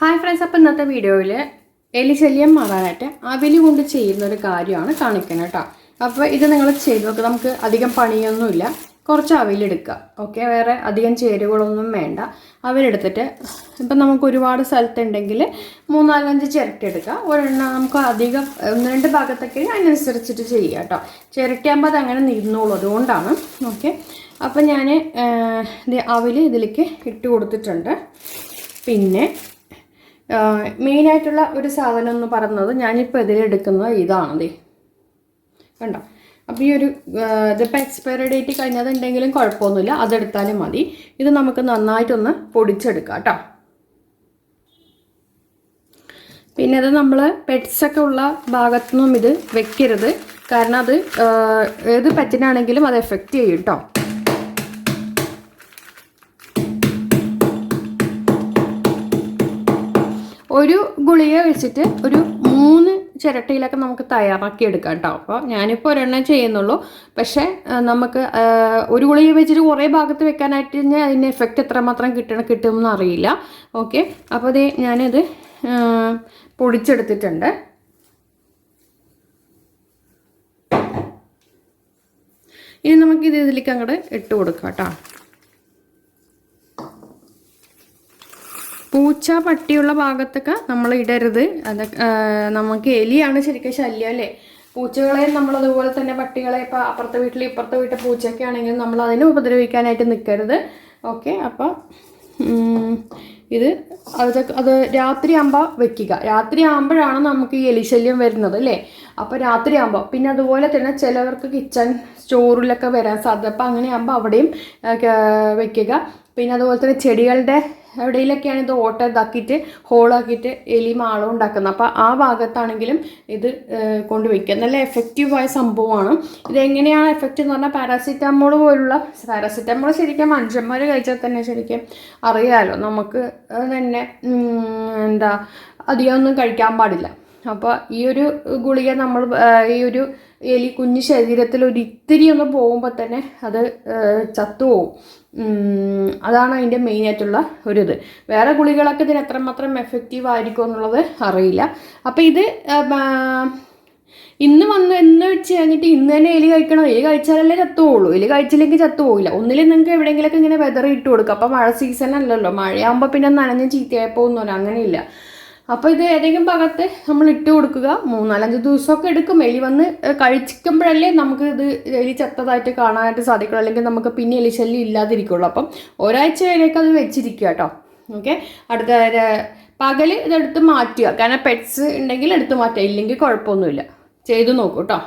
Hi friends അപ്പോൾ ഇന്നത്തെ വീഡിയോയിൽ എലിശല്യം മാറാനായിട്ട് അവലി കൊണ്ട് ചെയ്യുന്ന ഒരു കാര്യമാണ് കാണിക്കുന്നത് കേട്ടോ അപ്പോൾ ഇത് നിങ്ങൾ ചെയ്ത് നോക്കുക നമുക്ക് അധികം പണിയൊന്നുമില്ല. കുറച്ച് അവലെടുക്കുക ഓക്കെ വേറെ അധികം ചേരുവകളൊന്നും വേണ്ട. അവലെടുത്തിട്ട് ഇപ്പം നമുക്ക് ഒരുപാട് സ്ഥലത്തുണ്ടെങ്കിൽ മൂന്നാലഞ്ച് ചിരട്ടെടുക്കുക ഒരെണ്ണം നമുക്ക് അധികം ഒന്ന് രണ്ട് ഭാഗത്തൊക്കെ അതിനനുസരിച്ചിട്ട് ചെയ്യുക കേട്ടോ ചിരട്ടയാകുമ്പോൾ അത് അങ്ങനെ നിന്നോളൂ അതുകൊണ്ടാണ്. ഓക്കെ അപ്പം ഞാൻ അവൽ ഇതിലേക്ക് ഇട്ട് കൊടുത്തിട്ടുണ്ട്. പിന്നെ മെയിനായിട്ടുള്ള ഒരു സാധനം എന്ന് പറയുന്നത് ഞാനിപ്പോൾ ഇതിലെടുക്കുന്നത് ഇതാണ് ദേ. കണ്ടോ? അപ്പോൾ ഈ ഒരു ഇതിപ്പോൾ എക്സ്പയറി ഡേറ്റ് കഴിഞ്ഞതുണ്ടെങ്കിലും കുഴപ്പമൊന്നുമില്ല. അതെടുത്താലും മതി. ഇത് നമുക്ക് നന്നായിട്ടൊന്ന് പൊടിച്ചെടുക്കാം കേട്ടോ. പിന്നെ അത് നമ്മൾ പെറ്റ്സൊക്കെ ഉള്ള ഭാഗത്തുനിന്നും ഇത് വെക്കരുത്. കാരണം അത് ഏത് പെറ്റിനാണെങ്കിലും അത് എഫക്റ്റ് ചെയ്യും കേട്ടോ. ഒരു ഗുളിക വെച്ചിട്ട് ഒരു മൂന്ന് ചിരട്ടയിലൊക്കെ നമുക്ക് തയ്യാറാക്കി എടുക്കാം കേട്ടോ അപ്പോൾ ഞാനിപ്പോൾ ഒരെണ്ണം ചെയ്യുന്നുള്ളൂ. പക്ഷേ നമുക്ക് ഒരു ഗുളിക വെച്ചിട്ട് കുറേ ഭാഗത്ത് വെക്കാനായിട്ട് കഴിഞ്ഞാൽ അതിന്റെ എഫക്റ്റ് എത്രമാത്രം കിട്ടണം കിട്ടുമെന്ന് അറിയില്ല. ഓക്കെ അപ്പോൾ അതേ ഞാനിത് പൊടിച്ചെടുത്തിട്ടുണ്ട്. ഇനി നമുക്കിത് ഇതിലേക്ക് അങ്ങോട്ട് ഇട്ട് കൊടുക്കാം കേട്ടോ പൂച്ച പട്ടിയുള്ള ഭാഗത്തൊക്കെ നമ്മൾ ഇടരുത്. അത് നമുക്ക് എലിയാണ് ശരിക്കും ശല്യം അല്ലേ? പൂച്ചകളെ നമ്മൾ അതുപോലെ തന്നെ പട്ടികളെ ഇപ്പോൾ അപ്പുറത്തെ വീട്ടിൽ ഇപ്പുറത്തെ വീട്ടിൽ പൂച്ചയൊക്കെ ആണെങ്കിലും നമ്മൾ അതിനെ ഉപദ്രവിക്കാനായിട്ട് നിൽക്കരുത് ഓക്കെ അപ്പം ഉം, ഇത് അത് അത് രാത്രി ആകുമ്പോൾ വെക്കുക. രാത്രി ആകുമ്പോഴാണ് നമുക്ക് ഈ എലിശല്യം വരുന്നത് അല്ലേ? അപ്പോൾ രാത്രി ആകുമ്പോൾ പിന്നെ അതുപോലെ തന്നെ ചിലവർക്ക് കിച്ചൺ സ്റ്റോറിലൊക്കെ വരാൻ സാധ്യത. അപ്പോൾ അങ്ങനെയാകുമ്പോൾ അവിടെയും വെക്കുക. പിന്നെ അതുപോലെ തന്നെ ചെടികളുടെ എവിടെയിലൊക്കെയാണ് ഇത് ഓട്ട ഇതാക്കിയിട്ട് ഹോളാക്കിയിട്ട് എലി മാളം ഉണ്ടാക്കുന്നത്. അപ്പോൾ ആ ഭാഗത്താണെങ്കിലും ഇത് കൊണ്ടുവയ്ക്കുക. നല്ല എഫക്റ്റീവായ സംഭവമാണ്. ഇതെങ്ങനെയാണ് എഫക്റ്റ് എന്ന് പറഞ്ഞാൽ പാരാസിറ്റമോൾ പോലുള്ള പാരാസിറ്റമോൾ ശരിക്കും മനുഷ്യന്മാർ കഴിച്ചാൽ തന്നെ ശരിക്കും അറിയാമല്ലോ നമുക്ക് തന്നെ എന്താ അധികമൊന്നും കഴിക്കാൻ പാടില്ല. അപ്പോൾ ഈ ഒരു ഗുളിക നമ്മൾ ഈ ഒരു എലി കുഞ്ഞു ശരീരത്തിൽ ഒരു ഇത്തിരി ഒന്ന് പോകുമ്പോൾ തന്നെ അത് ചത്തുപോകും അതാണ് അതിന്റെ മെയിനായിട്ടുള്ള ഒരിത്. വേറെ ഗുളികളൊക്കെ ഇതിന് എത്രമാത്രം എഫക്റ്റീവ് ആയിരിക്കും എന്നുള്ളത് അറിയില്ല. അപ്പോൾ ഇത് ഇന്ന് വന്ന് ഇന്ന് വെച്ച് കഴിഞ്ഞിട്ട് ഇന്ന് തന്നെ എലി കഴിക്കണം. എലി കഴിച്ചാലല്ലേ ചത്തുപോകുള്ളൂ എലി കഴിച്ചില്ലെങ്കിൽ ചത്തുപോകില്ല ഒന്നിലും നിങ്ങൾക്ക് എവിടെയെങ്കിലുമൊക്കെ ഇങ്ങനെ വെതറി ഇട്ട് കൊടുക്കുക അപ്പോൾ മഴ സീസൺ അല്ലല്ലോ. മഴയാകുമ്പോൾ പിന്നെ നനഞ്ഞ് ചീത്തയായി പോകുന്നില്ല അങ്ങനെയില്ല. അപ്പോൾ ഇത് ഏതെങ്കിലും ഭാഗത്ത് നമ്മൾ ഇട്ട് കൊടുക്കുക. മൂന്നാലഞ്ച് ദിവസമൊക്കെ എടുക്കും. എലി വന്ന് കഴിക്കുമ്പോഴല്ലേ നമുക്ക് ഇത് എലി ചത്തതായിട്ട് കാണാനായിട്ട് സാധിക്കുള്ളൂ. അല്ലെങ്കിൽ നമുക്ക് പിന്നെ എലി ശല്യം ഇല്ലാതിരിക്കുള്ളൂ. അപ്പം ഒരാഴ്ച വരെയൊക്കെ അത് വെച്ചിരിക്കുക കേട്ടോ. ഓക്കെ? അടുത്ത പകൽ ഇതെടുത്ത് മാറ്റുക. കാരണം പെറ്റ്സ് ഉണ്ടെങ്കിൽ എടുത്ത് മാറ്റുക. ഇല്ലെങ്കിൽ കുഴപ്പമൊന്നുമില്ല. ചെയ്തു നോക്കൂ കേട്ടോ.